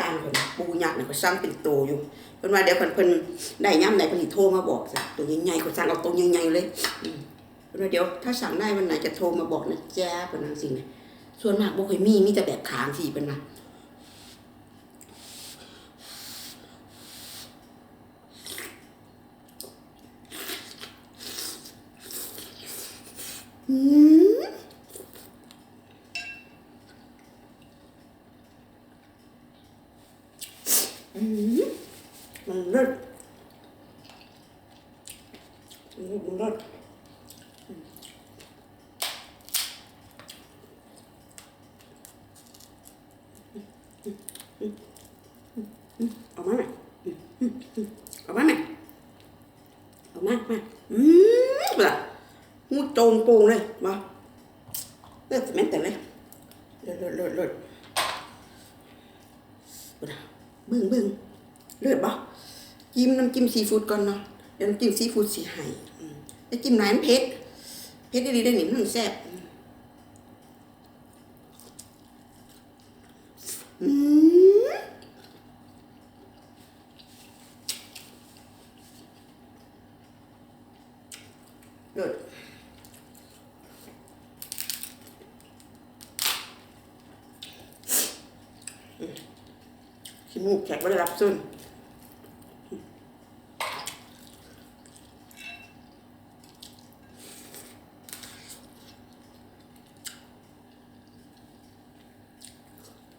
การเพิ่นปูยักษ์น่ะเขาสร้างเป็นโตอยู่เพิ่นว่าเดี๋ยวเพิ่นเพิ่นได้ย่ำใดเพิ่นสิโทรมาบอกจ้ะตัวใหญ่ๆเขาสั่งเอาตัวใหญ่ๆเลยเพิ่นว่าเดี๋ยวถ้าสั่งได้วันไหนจะโทรมาบอกนะจ๊ะเพิ่นว่าจังซี่นะส่วนมากบ่เคยมีมีแต่แบบขางสิเพิ่นว่าอืมอืมมันเลิศมันเลิศมันเลิศ เอามาไหม เอามาไหมเอามามาอืมล่ะงูโจงโปงเลยมาเลือดแม่นแต่เลยเลือดเลือดเลือดเลือดบึ้งบึ้งเลือดบ่จิ้มน้ำจิ้มซีฟู้ดก่อนเนาะเดี๋ยวน้ำจิ้มซีฟู้ดสีไห้อืมแล้วจิ้มไหนมันเผ็ดเผ็ดดีได้หนิมันแซ่บอืม มูกแขกไม่ได้รับซุน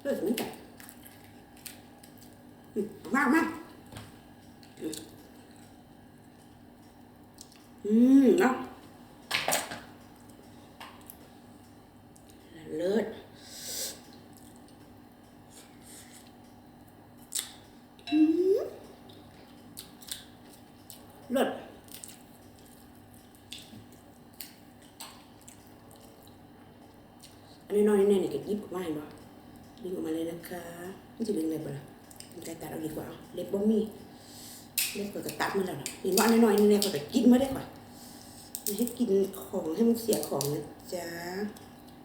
เลิศเหมือนกันอืมเอามากมากอืมเนาะ เลิศอืมเลิศอั นนี้น้อยแน่ๆเนี่ยก็ยิบออกมาเห็นบ่ดึงออกมาเลยนะคะมันจะดึงอะไรบ่ล่ะมันใจตัดเอาดีกว่าเล็บบ่มีเล็บก็กระตัดมาแล้วเห็นว่าอันน้อยๆนี่แหละก็จะกินมาได้ก่อนไม่ให้กินของให้มันเสียของนะจ๊ะ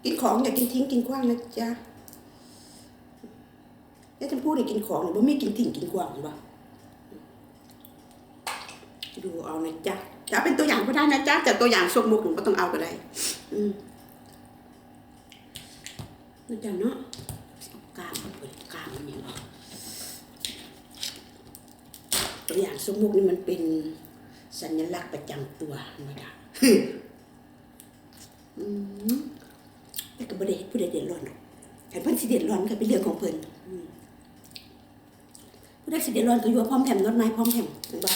กินของอย่ากินทิ้งกินขว้างนะจ๊ะแล้วจะพูดให้กินของหรือว่าไม่กินทิ้งกินขว้างหรือเปล่าดูเอานะจ๊ะจะเป็นตัวอย่างก็ได้นะจ๊ะแต่ตัวอย่างทรงมุกหนูก็ต้องเอาก็ได้ อืมันจะเนาะกล้ามมันเปิดกล้ามมันอย่างเนาะตัวอย่างทรงมุกนี่มันเป็นสัญลักษณ์ประจำตัวนะจ๊ะอืมแต่ก็บ่ได้ผู้ใดเดือดร้อนหรอกแต่เพิ่นสิเดือดร้อนก็เป็นเรื่องของเพิ่นผู้ใดสิเดือดร้อนก็อยู่พร้อมแถมรถไม้พร้อมแถมถูกบ่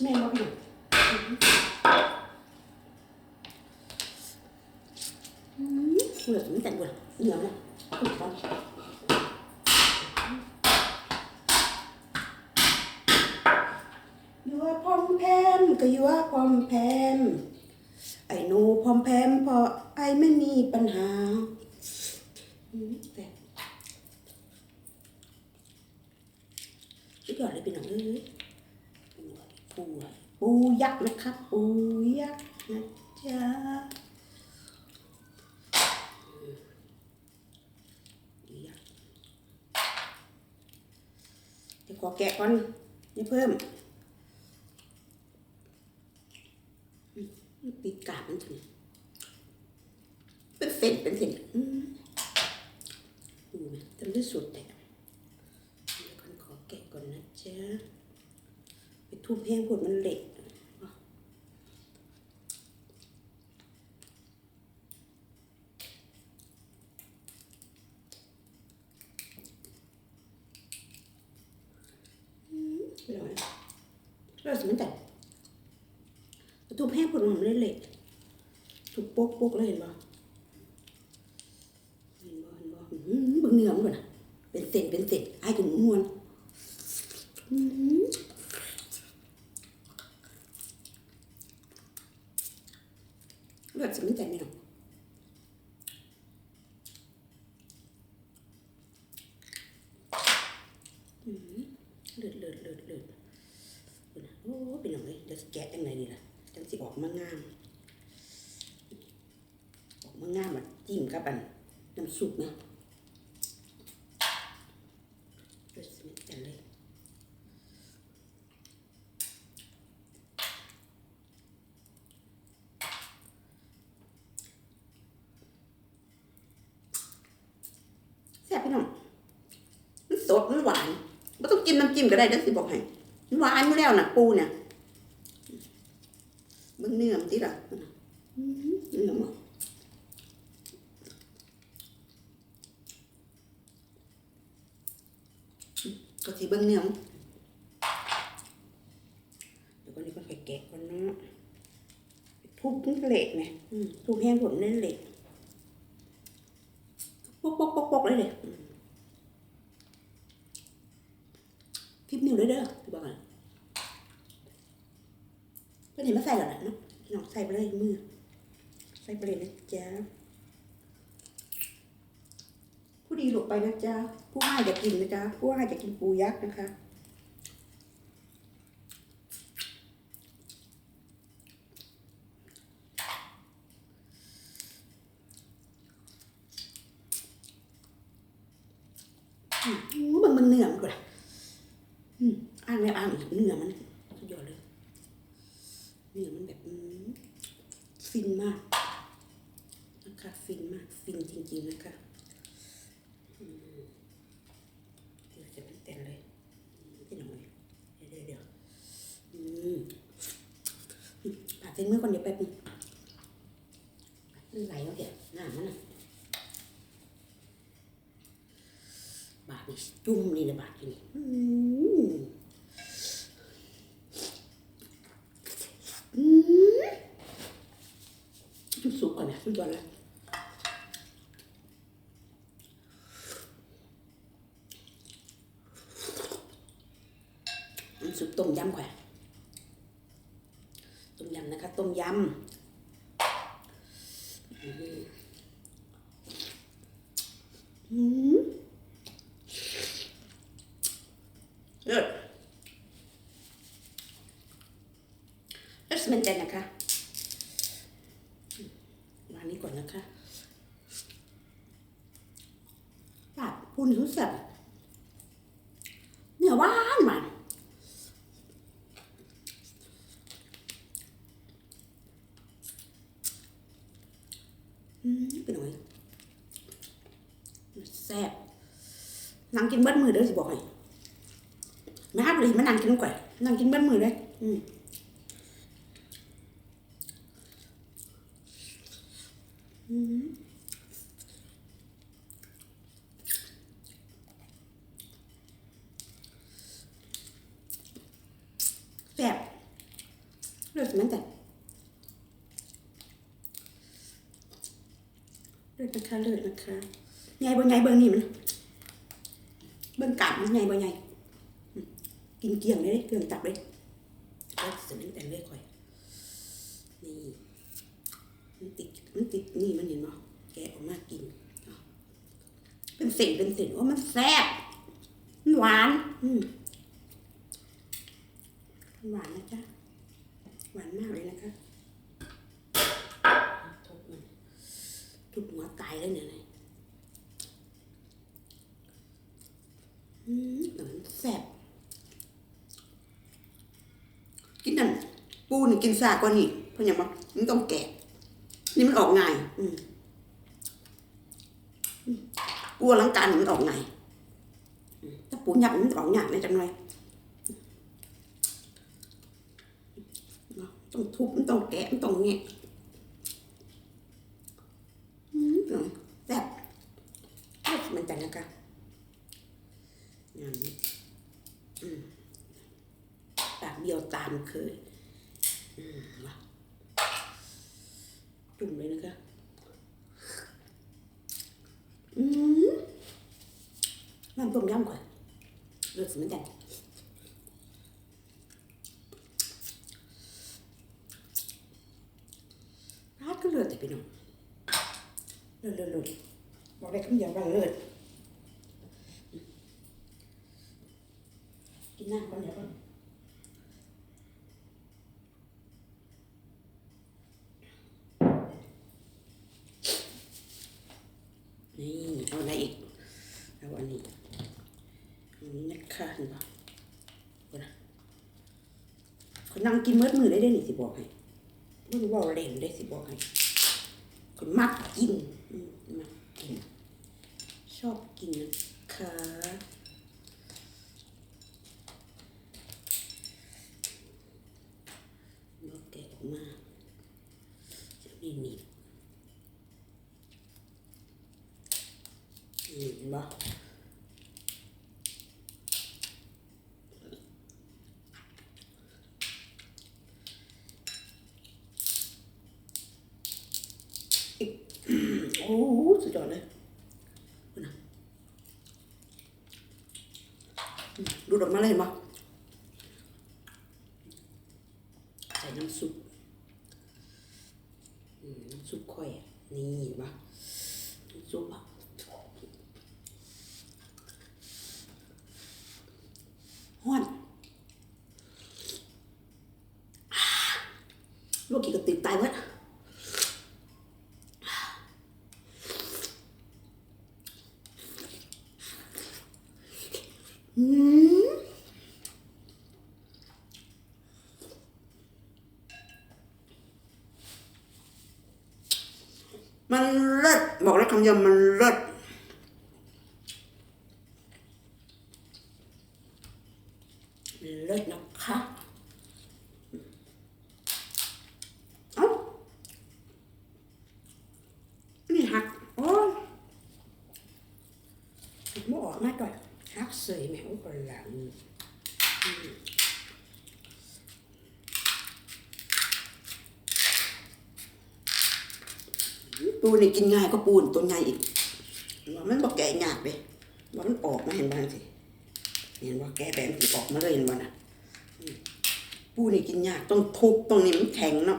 แม่บ่พี่เหลือมันแต่บ่เหลือนะถูกต้องยัวพอมแพมก็ยัวพอมแพมไอ้หนูพอมแพมพราะไอ้ไม่มีปัญหาแต่สุดยอดเลยเป็นหนังเอ้ย ปูปูปูยักษ์นะครับปูยักษ์นะจ๊ะเดี๋ยวขอแกะก่อนอย่เพิ่ม ปีกกาบมันถึงเป็นเส้นเป็นเส้นอืมดูไหมจำได้สุดแต่เดี๋ยวขอแกะก่อนนะจ๊ะ ทุบแห้งปวดมันเละอืมอร่อยเราสมันแต่ทุบแห้งผลมันเลยเละทุบโป๊กโป๊กเลยเห็นบ่เห็นบ่เห็นบ่อื้อหือเบิ่งเนื้อมันก่อนนะเป็นเศษเป็นเศษไอ้กูนวลอื้อหือ เลือดสมันใจไหนาะอื้อหือเลือดเลือดเลือดเลือดโอ้เป็นหยังไงจะแกะยังไงนี่ล่ะจังสิออกมางาม ออกมางามแบบจิ้มกับอันน้ำซุปนะรสมันกันเลย แซ่บพี่น้อง มันสดมันหวานไม่ต้องจิ้มน้ำจิ้มก็ได้เด้อสิบอกให้หวานอยู่แล้วน่ะ ปูเนี่ยมึงเนื้อมันติล่ะอื้อหือเนื้อมันก็ทีเบิ้งเนื้อมันเดี๋ยวก่อนนี้ก็แกะก่อนเนาะทุบเละไหมทุบแห้งผลนั่นเละปกปกปกปกเลยเลยอืมคลิปนิ้วเลยเด้อที่บอกอะ ก็เห็นมาใส่แล้วนะเนาะน้องใส่ไปเลยมือ ใส่ไปเลยนะจ๊ะผู้ดีหลบไปนะจ๊ะผู้ให้จะกินนะจ๊ะผู้ให้จะกินปูยักษ์นะคะอืมมึงมึงเหนื้อมันกูละอืมอ่างแล้วอ่างอีกเนื้อมันสุดยอดเลย เนื้อมันแบบอืมฟินมากนะคะฟินมากฟินจริงๆนะคะอืมเดี๋ยวจะเป็นเต้นเลยพี่น้องเดี๋ยวเดี๋ยวเดี๋ยวอืมอื มปาดเส้นมือก่อนเดี๋ยวแป๊บนึงมันไหลแล้วแกหน้ามันอะบาดนี่จุ่มนี่นะบาดนี่อืมอืมสุกก่อนนะสุกก่อนนะน้ำซุปต้มยำก่อนต้มยำนะคะ ต้มยำอืมอืมเลิศแล้วมันจะนะคะวางนี้ก่อนนะคะปาดพูนรู้สึกเนื้อหวานมันอืมเป็นหน่อยแซ่บนั่งกิน เบิ้มือเด้อสิบอกให้แม่ฮักเลยมานั่งกินก่อนนั่งกินเบิ้มือเลยอืมแซ่บเลือดมันแต่เลือดนะคะเลือดนะคะใหญ่บ่ใหญ่เบิ่งนี่มัน เบิ่งกาบมันใหญ่บ่ใหญ่อืมกินเกลี่ยงเลยเด้เกลี่ยงตับเลยแล้วสนิทแต่เลยค่อย นี่มันติดมันติดนี่มันเห็นไหมแกะออกมากินเอาเป็นเศษเป็นเศษว่ามันแซ่บมันหวานอืมหวานนะจ๊ะหวานมากเลยนะคะทุบมันทุบหัวตายแล้วเนี่ยนะอืมแต่มันแซ่บกินนั่นปูนี่กินซากกว่านี่เพราะอย่างว่ามันต้องแกะ นี่มันออกง่ายอืมอืมปูอลังการมันออกง่ายถ้าปูหยักมันออกหยากในจังเลยต้องทุบมันต้องแกะมันต้องแงะอืมแซ่บแซ่บมันจังนะคะงานนี้อืมปากเดียวตามเคย อืมมา จุ่มเลยนะคะ อืมน้ำต้มยำก่อนเลือดสมันจังพลาก็เลือดแต่พี่น้องเลือดเลือดเลือดบอกได้คำเดียวว่าเลือดกินน้ำก่อนเดี๋ยวก่อน เอาอะไรอีกเอาอันนี้อันนี้นะคะเห็นปะเอานะค นนั่งกินเมื่อมือได้ได้หนี่สิบอกให้ม่รู้ว่าเล่นได้สิบอกให้คนมักกินมักกิน ชอบกินนะคะแล้วแกะออกมาจะไม่หนีบนี่เห็นปะโอ้โหสุด ยอดเลยดูดออกมาเลยเห็นปะใส่น้ำซุปอืมน้ำซุปค่อยอะนี่เห็นปะน้ำซุปอะฮ้อนลวกกี่กระติกตายเว้ย อืม มันเลิศบอกแล้วคำเดียวมันเลิศเลิศนะคะเอ้านี่หักโอ้ยไม่ออกมาก่อนหักเสยแมวคนหลัง ปูนี่กินง่ายก็ปูนตัวใหญ่อีกว่ามันบอกแกะยากเลยว่ามันออกมาเห็นบ้างสิเห็นว่าแกะแบบมันออกมาเลยเห็นบ้านะอืมปูนี่กินยากต้องทุบตรงนี้มันแข็งเนาะ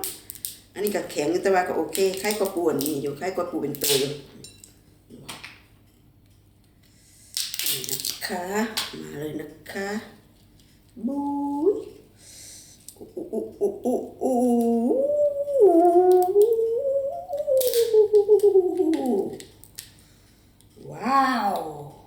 อันนี้ก็แข็งแต่ว่าก็โอเคใครก็ปูนนี้อยู่ใครก็ปูเป็นตัวอยู่นะคะมาเลยนะคะบุ้ยอู้อู้อู้อู้อู้ Uau!